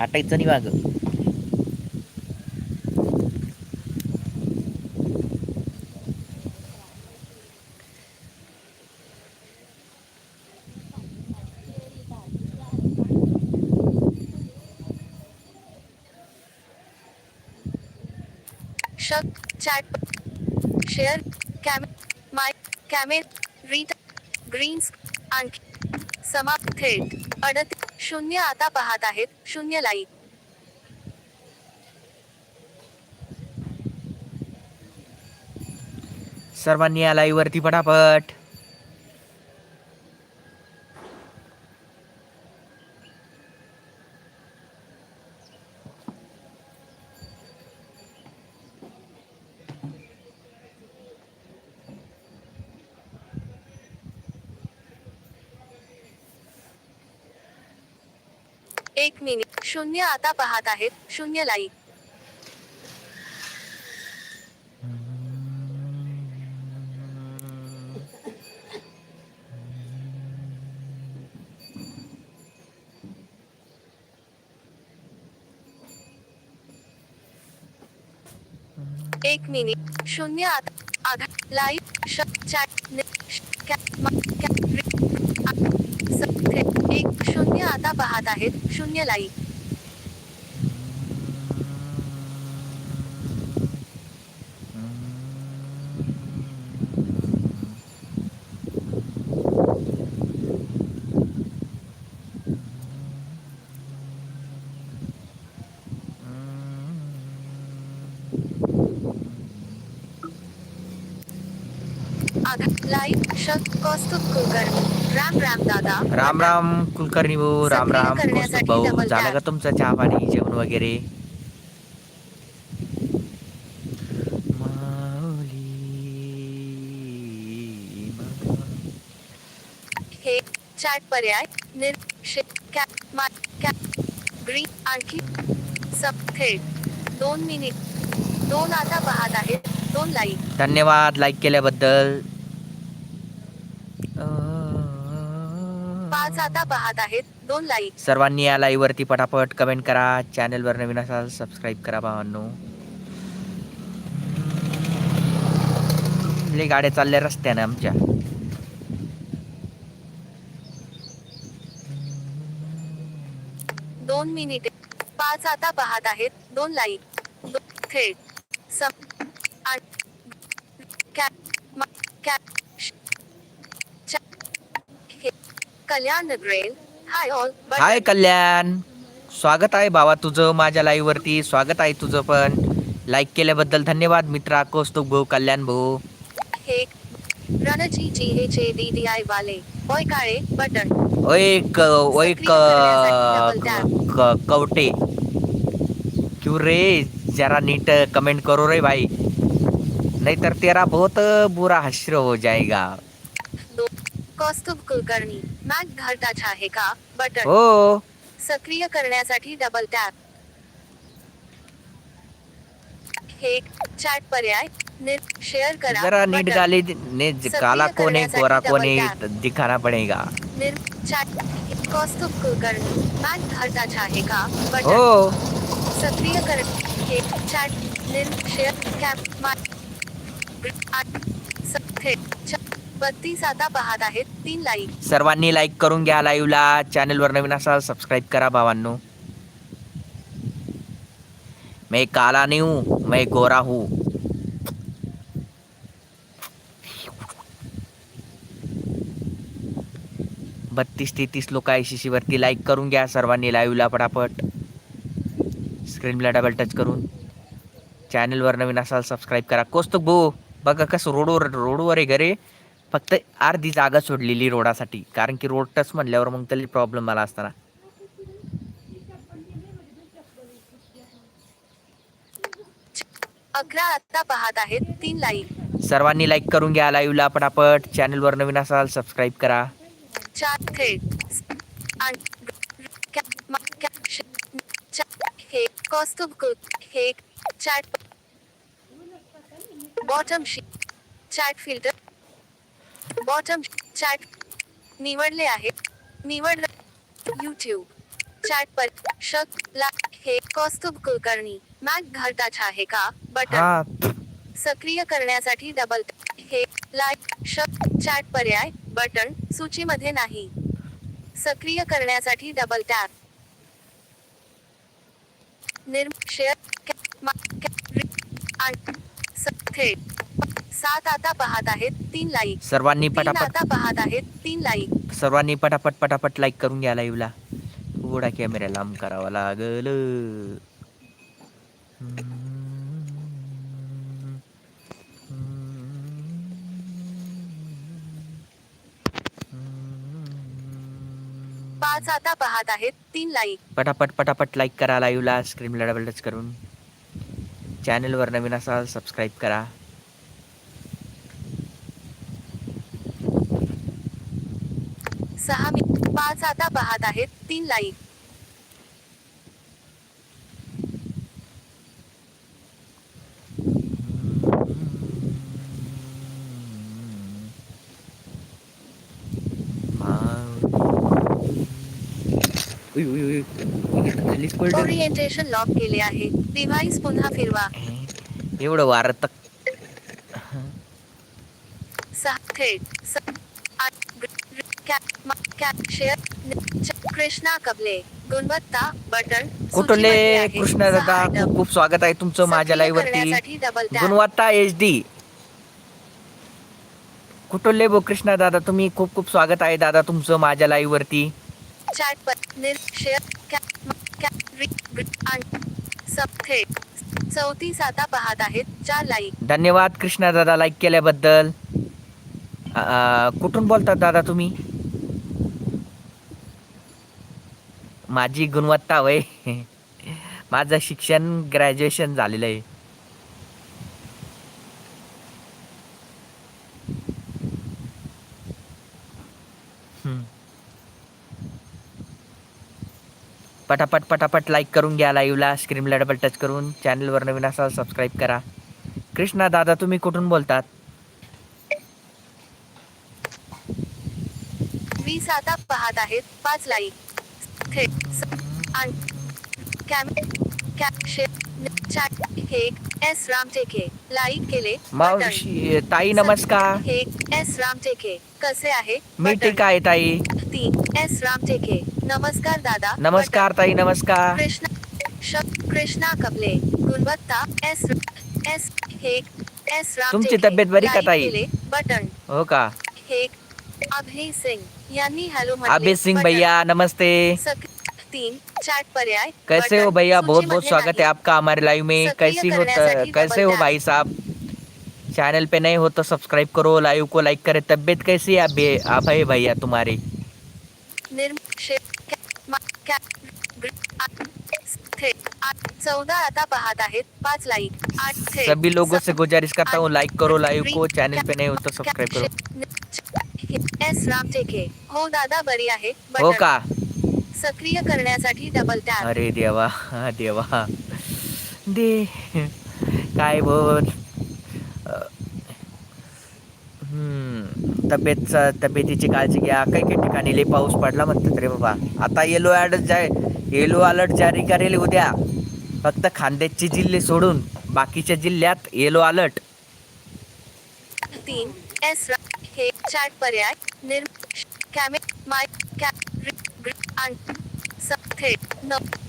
हटायचं नाही माग chat share कॅमे माय कॅमे रीड ग्रीन्स आणखी समाप्त थेट अडत शून्य आता पाहत आहेत. शून्य लाईक सर्वांनी या लाईव्ह वरती पटापट. एक मिनिट. शून्य आता पाहत आहेत. शून्य लाईक एक मिनिट. शून्य आता. आधा. लाईव्ह श चॅट नि- श- कॅ- मा- कॅ- रि- आ- स- थे- एक शून्य आता पाहत आहेत. शून्य लाईक लाइट शक श कौस्तुभ कुलकर्णी राम राम दादा. राम राम कुलकर्णी भाऊ राम राम कौस्तुभ भाऊ. झालं. का तुमचं चहा पाणी जेवण वगैरे. हे चॅट पर्याय. ग्रीन आणखी सब थेट दोन मिनिट. दोन आता पाहत आहेत. दोन लाईक. धन्यवाद लाईक केल्याबद्दल. पाच आता पाहत आहेत. दोन लाईक सर्वांनी या लाईव्ह वरती पटापट कमेंट करा. चॅनलवर नवीन असाल सबस्क्राईब करा भावांनो. लय गाड्या चालल्या रस्त्याने आमच्या. दोन मिनिटे पाच आता पाहत आहेत. दोन लाईक थेट सम आठ कॅ- मा- कॅ- श- चा- हे- कल्याण हाय ऑल हाय कल्याण. स्वागत आहे भावा तुझं माझ्या लाईव्ह वरती. स्वागत आहे तुझं पण. लाईक केल्याबद्दल धन्यवाद मित्रा. कौस्तुभ भाऊ कल्याण भाऊ. हे रणजी जी जे डी डी आय वाले. ओय काळे बटन. ओय क ओय क सक्रिय क- कवटे. क्यों रे? जरा नीट कमेंट करो रे भाई. नहीं तर तेरा बहुत बुरा हश्र हो जाएगा दो कौस्तुभ कुलकर्णी. मॅक घरटाच आहे का? बटन. हो. सक्रिय करण्यासाठी डबल टॅप हे चॅट पर्याय. निर शेअर करा. जरा नीट बटन. गाली ने काला कोने गोरा कोने दिखाना पड़ेगा. निर चॅट कौस्तुभ कुलकर्णी मॅक घरटाच आहे का? बटन. हो. सक्रिय कर हे चॅट निर शेअर कॅप मा बत्तीस आता पाहत आहेत. तीन लाईक. सर्वांनी लाईक करून घ्या लाईव्हला. चॅनलवर नवीन असाल सबस्क्राईब करा भावांनो. मैं काला नहीं हूँ मैं गोरा हूँ. बत्तीस तेहतीस लोक आयसीसी वरती लाईक करून घ्या. सर्वांनी लाईव्हला पटापट. स्क्रीनला डबल टच करून. चॅनलवर नवीन असाल सबस्क्राईब करा. कोस्तुक भाऊ बघा कसं रोडवर रोडवर आहे घरे. फक्त अर्धी जागा सोडलेली रोडासाठी. कारण की रोड टच म्हणल्यावर मग तरी प्रॉब्लेम मला असताना अकरा आता पाहत आहेत तीन लाईक. सर्वांनी लाईक करून घ्या लाईव्हला पटापट. चॅनलवर नवीन असाल सबस्क्राईब करा. चार हे हे चॅट बॉटम शी चॅट फिल्टर बॉटम चॅट निवडले आहे निवड युट्यूब चॅट पर शक ला हे कौस्तुभ कुलकर्णी. मॅक घरटाच आहे का? बटन सक्रिय करण्यासाठी डबल हे लाईक शक चॅट पर्याय. बटन सूचीमध्ये नाही. सक्रिय करण्यासाठी डबल टॅप निर्म शेअर सात आता पाहत आहेत तीन लाईक सर्वांनी पटापट आता पाहत आहेत तीन लाईक सर्वांनी पटापट पटापट लाईक करून घ्या लाईव्हला थोडा कॅमेरा लांब करावा लागल. पाच आता पाहत आहेत तीन लाईक पटापट पटापट लाईक करा लाईव्हला स्क्रीनला डबल टच करून. चॅनलवर नवीन असाल सबस्क्राईब करा. सहा मी पाच आता पाहत आहेत. तीन लाईक ओरिएंटेशन लॉक केले आहे. डिव्हाइस पुन्हा फिरवा. एवढं वारं तक सहा थेट स- आठ ग्र- ग्र- कॅ- मा- कॅ- शेअर न- च- कृष्णा कबले गुणवत्ता बटन कुठले. कृष्ण दादा. खूप खूप स्वागत आहे तुमचं माझ्या लाईव्ह वरती. गुणवत्ता एच डी कुठले बो कृष्णा दादा? तुम्ही खूप खूप स्वागत आहे दादा तुमचं माझ्या लाईव्ह वरती. चौतीस आता पाहत आहेत. चार लाईक धन्यवाद कृष्णा दादा लाईक केल्याबद्दल. कुठून बोलतात दादा तुम्ही? माझी गुणवत्ता वय माझं शिक्षण ग्रॅज्युएशन झालेलं आहे. पटापट पटापट लाईक करून घ्या लाईव्हला स्क्रीनला डबल टच करून चॅनलवर नवीन असाल सबस्क्राईब करा. कृष्णा दादा तुम्ही कुठून बोलतात? मी आता पाहत आहेत. पाच लाईक मावशी ताई नमस्कार। एस रामटेके कसे आहे? मी. ठीक आहे ताई? तीन एस रामटेके नमस्कार दादा। नमस्कार ताई. नमस्कार। कृष्णा कृष्णा कबले गुणवत्ता एस एस हे एस रामटेके तुमची तब्येत बरी का ताई? बटन। हो का? हे अभय सिंह यानी हेलो अभय सिंह भैया नमस्ते। तीन चैट पर्याय कैसे हो भैया? बहुत बहुत स्वागत है आपका हमारे लाइव में। कैसी हो कैसे हो भाई साहब? चैनल पे नए हो तो सब्सक्राइब करो लाइव को लाइक करे। तबीयत कैसी है अभय अभय भैया तुम्हारी? आता पाहत आहेत पाच लाईक आठ सभी लोगों स- गुजारिश करता हूँ लाइक करो लाइव को। चैनल पे नए हो तो सब्सक्राइब करो। च- हे- हो दादा बरी आहे. हो. का? सक्रिय करण्यासाठी डबल टॅप अरे देवा देवा. दे. काय बोल? हम्म तब्येतचा तब्येतीची काळजी घ्या. काही काही ठिकाणी लई पाऊस पडला म्हणतात रे बाबा. आता येलो अलर्ट जाय येलो अलर्ट जारी करेल उद्या. फक्त खानदेशचे जिल्हे सोडून बाकीच्या जिल्ह्यात येलो अलर्ट तीन. एस हे चॅट पर्याय. निर्म कॅमे माय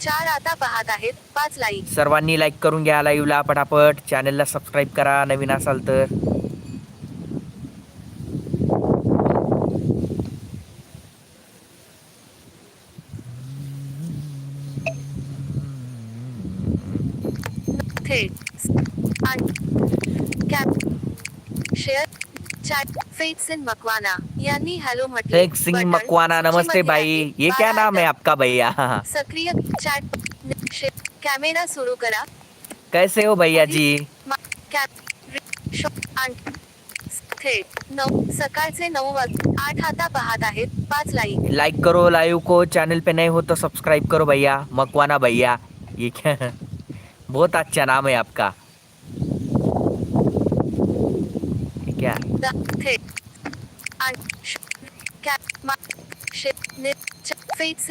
चार आता पाहत आहेत पाच लाईक सर्वांनी लाईक करून घ्या लाईव्हला पटापट. चॅनलला सबस्क्राईब करा नवीन असाल तर. थेट शेअर चॅट फेट सिंग मकवाना यांनी हॅलो शेख सिंह मकवाना नमस्ते भाई। ये क्या नाम है आपका भैया? सक्रिय चॅट कॅमेरा सुरू करा। कैसे हो भैया जी? थेट नऊ सकाळचे नऊ आठ आता पाहत आहेत पाच लाईक लाइक करो लाइव को चैनल पे नए हो तो सब्सक्राइब करो भैया मकवाना भैया। ये क्या बहुत अच्छा नाम है आपका।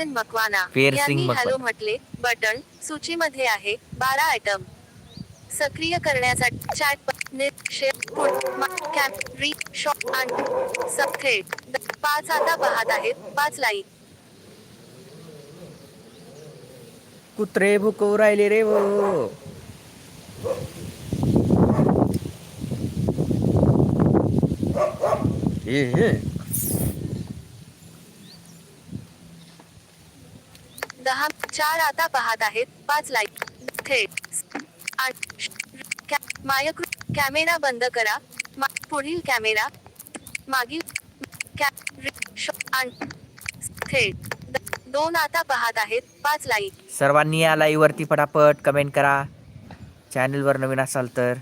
मकवाना यांनी मकवाना. हॅलो म्हटले बटन सूचीमध्ये आहे बारा आयटम सक्रिय करण्यासाठी चॅट पाच आता पाहत आहेत पाच लाईक कुत्रे भुकवू राहिले रे वो. हे, हे. दहा चार आता पाहत आहेत. पाच लाईक थेट. आठ कॅमेरा बंद करा. मा- पुढील कॅमेरा. मागील थेट. द- दोन आता पाहत आहेत. पाच लाईक सर्वांनी या लाईव्ह वरती पटापट कमेंट करा. चॅनलवर नवीन असाल तर.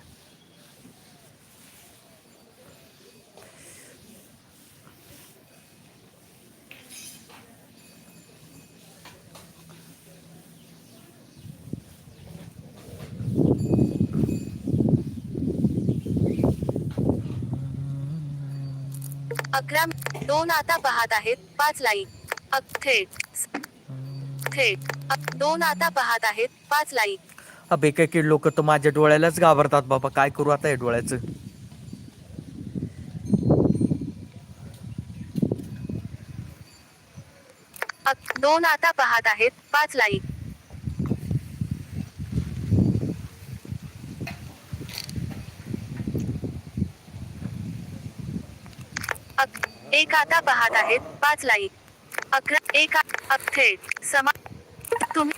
अकरा दोन आता पाहत आहेत पाच लाईक अक- थेट थेट दोन आता पाहत आहेत पाच लाईक अबे काही काही लोक तर माझ्या डोळ्यालाच घाबरतात बाबा. काय करू आता या डोळ्याचं? दोन आता पाहत आहेत पाच लाईक एक आता पाहत आहेत. पाच लाईक. अकरा एक थेट समा तुम्ही